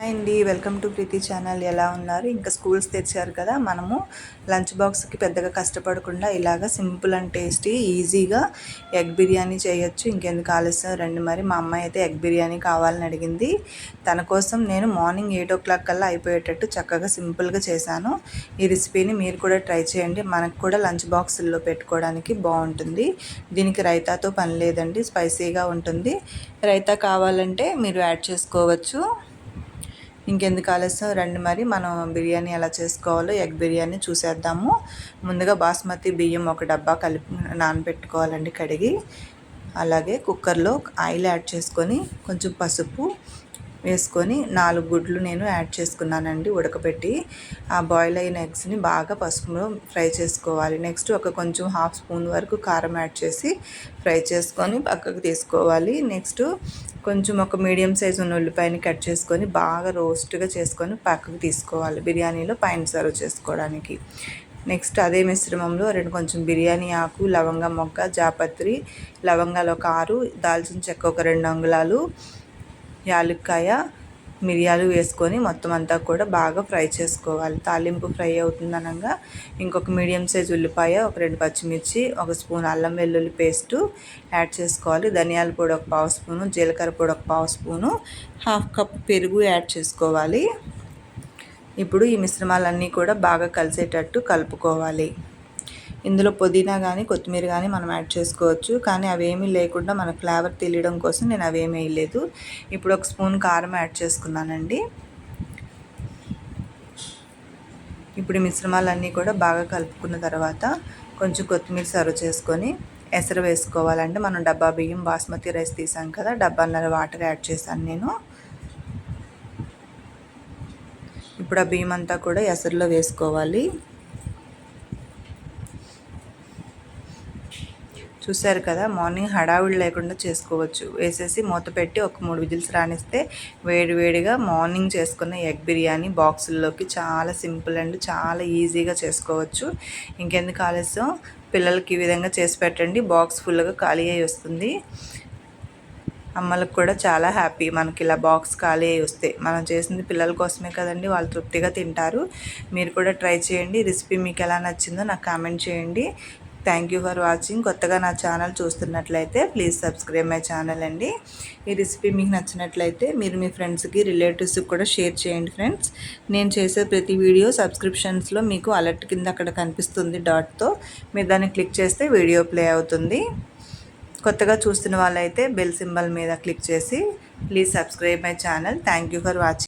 Hi అండి welcome to Preethi channel. ఎలా ఉన్నారు? ఇంకా స్కూల్స్ తెరిచారు కదా మనము లంచ్ బాక్స్కి పెద్దగా కష్టపడకుండా ఇలాగ సింపుల్ అండ్ టేస్టీ ఈజీగా ఎగ్ బిర్యానీ చేయొచ్చు. ఇంకెందుకు ఆలస్యం? రండి మరి. మా అమ్మాయి అయితే ఎగ్ బిర్యానీ కావాలని అడిగింది. తన కోసం నేను మార్నింగ్ ఎయిట్ ఓ క్లాక్ కల్లా అయిపోయేటట్టు చక్కగా సింపుల్గా చేశాను. ఈ రెసిపీని మీరు కూడా ట్రై చేయండి. మనకు కూడా లంచ్ బాక్సుల్లో పెట్టుకోవడానికి బాగుంటుంది. దీనికి రైతాతో పని లేదండి స్పైసీగా ఉంటుంది. రైతా కావాలంటే మీరు యాడ్ చేసుకోవచ్చు. ఇంకెందుకు ఆలస్యం? రండి మరి మనం బిర్యానీ ఎలా చేసుకోవాలో ఎగ్ బిర్యానీ చూసేద్దాము. ముందుగా బాస్మతి బియ్యం ఒక డబ్బా కలిపి నానబెట్టుకోవాలండి కడిగి. అలాగే కుక్కర్లో ఆయిల్ యాడ్ చేసుకొని కొంచెం పసుపు వేసుకొని నాలుగు గుడ్లు నేను యాడ్ చేసుకున్నానండి ఉడకబెట్టి ఆ బాయిల్ అయిన ఎగ్స్ని బాగా పసుపులో ఫ్రై చేసుకోవాలి. నెక్స్ట్ ఒక కొంచెం హాఫ్ స్పూన్ వరకు కారం యాడ్ చేసి ఫ్రై చేసుకొని పక్కకు తీసుకోవాలి. నెక్స్ట్ కొంచెం ఒక మీడియం సైజ్ ఉన్న ఉల్లిపాయని కట్ చేసుకొని బాగా రోస్ట్గా చేసుకొని పక్కకు తీసుకోవాలి. బిర్యానీలో పైన సర్వ్ చేసుకోవడానికి. నెక్స్ట్ అదే మిశ్రమంలో రెండు కొంచెం బిర్యానీ ఆకు లవంగ మొగ్గ జాపత్రి లవంగాలు ఒక ఆరు దాల్చిన చెక్క ఒక రెండు అంగుళాలు యాలక్కాయ మిరియాలు వేసుకొని మొత్తం అంతా కూడా బాగా ఫ్రై చేసుకోవాలి. తాలింపు ఫ్రై అవుతుంది అనగా ఇంకొక మీడియం సైజ్ ఉల్లిపాయ ఒక రెండు పచ్చిమిర్చి ఒక స్పూన్ అల్లం వెల్లుల్లి పేస్టు యాడ్ చేసుకోవాలి. ధనియాల పొడి ఒక పావు స్పూను జీలకర్ర పొడి ఒక పావు స్పూను హాఫ్ కప్ పెరుగు యాడ్ చేసుకోవాలి. ఇప్పుడు ఈ మిశ్రమాలన్నీ కూడా బాగా కలిసేటట్టు కలుపుకోవాలి. ఇందులో పుదీనా కానీ కొత్తిమీర కానీ మనం యాడ్ చేసుకోవచ్చు. కానీ అవేమీ లేకుండా మన ఫ్లేవర్ తెలియడం కోసం నేను అవేమీ వేయలేదు. ఇప్పుడు ఒక స్పూన్ కారం యాడ్ చేసుకున్నానండి. ఇప్పుడు మిశ్రమాలన్నీ కూడా బాగా కలుపుకున్న తర్వాత కొంచెం కొత్తిమీర సర్వ్ చేసుకొని ఎసరు వేసుకోవాలంటే మనం డబ్బా బియ్యం బాస్మతి రైస్ తీసాం కదా డబ్బాన్నర వాటర్ యాడ్ చేశాను నేను. ఇప్పుడు ఆ బియ్యం అంతా కూడా ఎసరులో వేసుకోవాలి. చూశారు కదా మార్నింగ్ హడావిడి లేకుండా చేసుకోవచ్చు. వేసేసి మూత పెట్టి ఒక మూడు విజిల్స్ రానిస్తే వేడివేడిగా మార్నింగ్ చేసుకున్న ఎగ్ బిర్యానీ బాక్సుల్లోకి చాలా సింపుల్ అండ్ చాలా ఈజీగా చేసుకోవచ్చు. ఇంకెందుకు ఆలస్యం? పిల్లలకి ఈ విధంగా చేసి పెట్టండి. బాక్స్ ఫుల్గా ఖాళీ అయి వస్తుంది. అమ్మలకు కూడా చాలా హ్యాపీ. మనకి ఇలా బాక్స్ ఖాళీ అయి వస్తే మనం చేసింది పిల్లల కోసమే కదండి వాళ్ళు తృప్తిగా తింటారు. మీరు కూడా ట్రై చేయండి. రెసిపీ మీకు ఎలా నచ్చిందో నాకు కామెంట్ చేయండి. థ్యాంక్ యూ ఫర్ వాచింగ్ కొత్తగా నా ఛానల్ చూస్తున్నట్లయితే ప్లీజ్ సబ్స్క్రైబ్ మై ఛానల్ అండి. ఈ రెసిపీ మీకు నచ్చినట్లయితే మీరు మీ ఫ్రెండ్స్కి రిలేటివ్స్కి కూడా షేర్ చేయండి ఫ్రెండ్స్ నేను చేసే ప్రతి వీడియో సబ్స్క్రిప్షన్స్లో మీకు అలర్ట్ కింద అక్కడ కనిపిస్తుంది డాట్తో మీరు దాన్ని క్లిక్ చేస్తే వీడియో ప్లే అవుతుంది. కొత్తగా చూస్తున్న వాళ్ళైతే బెల్ సింబల్ మీద క్లిక్ చేసి please subscribe my channel thank you for watching